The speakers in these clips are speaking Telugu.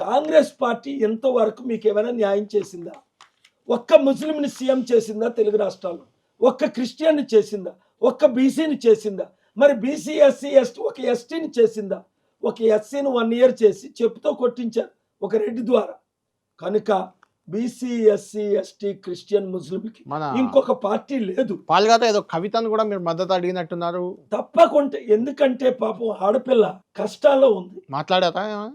కాంగ్రెస్ పార్టీ ఎంతవరకు మీకు ఏమైనా న్యాయం చేసిందా? ఒక్క ముస్లింని సీఎం చేసిందా తెలుగు రాష్ట్రాల్లో? ఒక్క క్రిస్టియన్ని చేసిందా? ఒక్క బీసీని చేసిందా? మరి బీసీ ఎస్సీ ఎస్టీ ఒక ఎస్టీని చేసిందా? ఒక ఎస్సీని వన్ ఇయర్ చేసి చెప్పుతో కొట్టించారు ఒక రెడ్డి ద్వారా. కనుక బీసీ ఎస్సీ ఎస్టీ క్రిస్టియన్ ముస్లింకి ఇంకొక పార్టీ లేదు. ఏదో కవితను కూడా మీరు మద్దతు అడిగినట్టున్నారు. తప్పకుండా. ఎందుకంటే పాపం ఆడపిల్ల కష్టాల్లో ఉంది. మాట్లాడారా? ఏమైనా?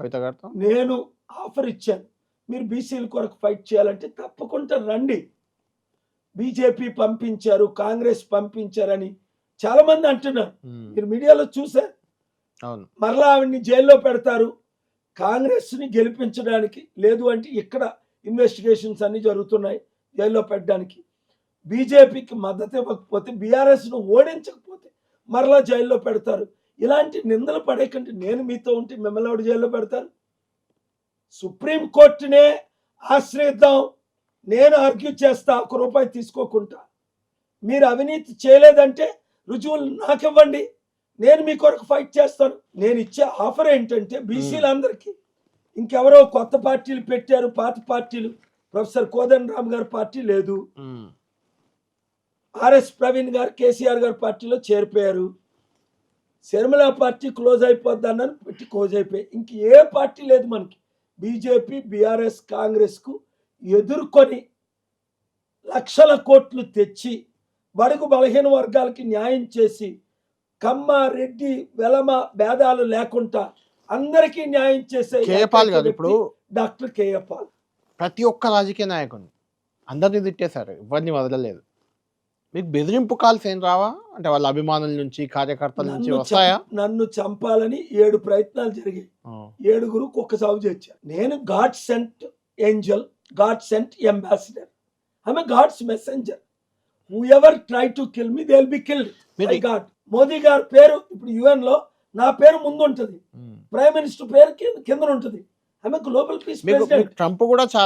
కవిత గారితో? నేను ఆఫర్ ఇచ్చాను. మీరు బీసీల కొరకు ఫైట్ చేయాలంటే తప్పకుండా రండి. బీజేపీ పంపించారు కాంగ్రెస్ పంపించారని చాలా మంది అంటున్నారు మీరు మీడియాలో చూసారు అవును. మరలా ఆవిడ్ని జైల్లో పెడతారు. కాంగ్రెస్ని గెలిపించడానికి లేదు అంటే ఇక్కడ ఇన్వెస్టిగేషన్స్ అన్ని జరుగుతున్నాయి జైల్లో పెట్టడానికి. బీజేపీకి మద్దతు ఇవ్వకపోతే బీఆర్ఎస్ను ఓడించకపోతే మరలా జైల్లో పెడతారు. ఇలాంటి నిందలు పడేకంటే నేను మీతో ఉంటే మిమ్మల్ని ఎవడు జైల్లో పెడతారు? సుప్రీంకోర్టునే ఆశ్రయిద్దాం. నేను ఆర్గ్యూ చేస్తా. ఒక రూపాయి తీసుకోకుండా మీరు అవినీతి చేయలేదంటే రుజువులు నాకు ఇవ్వండి నేను మీ కొరకు ఫైట్ చేస్తాను. నేను ఇచ్చే ఆఫర్ ఏంటంటే బీసీలందరికీ. ఇంకెవరో కొత్త పార్టీలు పెట్టారు. పాత పార్టీలు. ప్రొఫెసర్ కోదండ రామ్ గారి పార్టీ లేదు. ఆర్ఎస్ ప్రవీణ్ గారు కేసీఆర్ గారి పార్టీలో చేరిపోయారు. శర్మిల పార్టీ క్లోజ్ అయిపోద్ది అన్నారు పెట్టి క్లోజ్ అయిపోయాయి ఇంక ఏ పార్టీ లేదు మనకి. బీజేపీ బీఆర్ఎస్ కాంగ్రెస్కు ఎదుర్కొని లక్షల కోట్లు తెచ్చి బడుగు బలహీన వర్గాలకి న్యాయం చేసి కమ్మ రెడ్డి వెలమ భేదాలు లేకుండా అందరికీ న్యాయం చేసే కేపాల్ ఏకైక ఇప్పుడు డాక్టర్ కేఏ పాల్. ప్రతి ఒక్క రాజకీయ నాయకుని అందరినీ తిట్టేశారు ఎవరిని వదలలేదు. మీకు బెదిరింపు కాల్స్ ఏం రావా? అంటే వాళ్ళ అభిమానుల నుంచి కార్యకర్తల నుంచి నన్ను వస్తాయా? నన్ను చంపాలని ఏడు ప్రయత్నాలు జరిగాయి. ఏడుగురు కుక్క సాగు చేశారు. నేను God sent angel God sent ambassador. ఆమె God's messenger whoever try to kill me they be killed by మీరు గాడ్ మోదీ గారి పేరు ఇప్పుడు యుఎన్లో నా పేరు ముందు ఉంటుంది. ఉమ్. ప్రైమ్ మినిస్టర్ పేరు కింద కింద ఉంటుంది. ఆమె గ్లోబల్ పీస్ మీకు ప్రెసిడెంట్ మీకు ట్రంప్ కూడా చాలా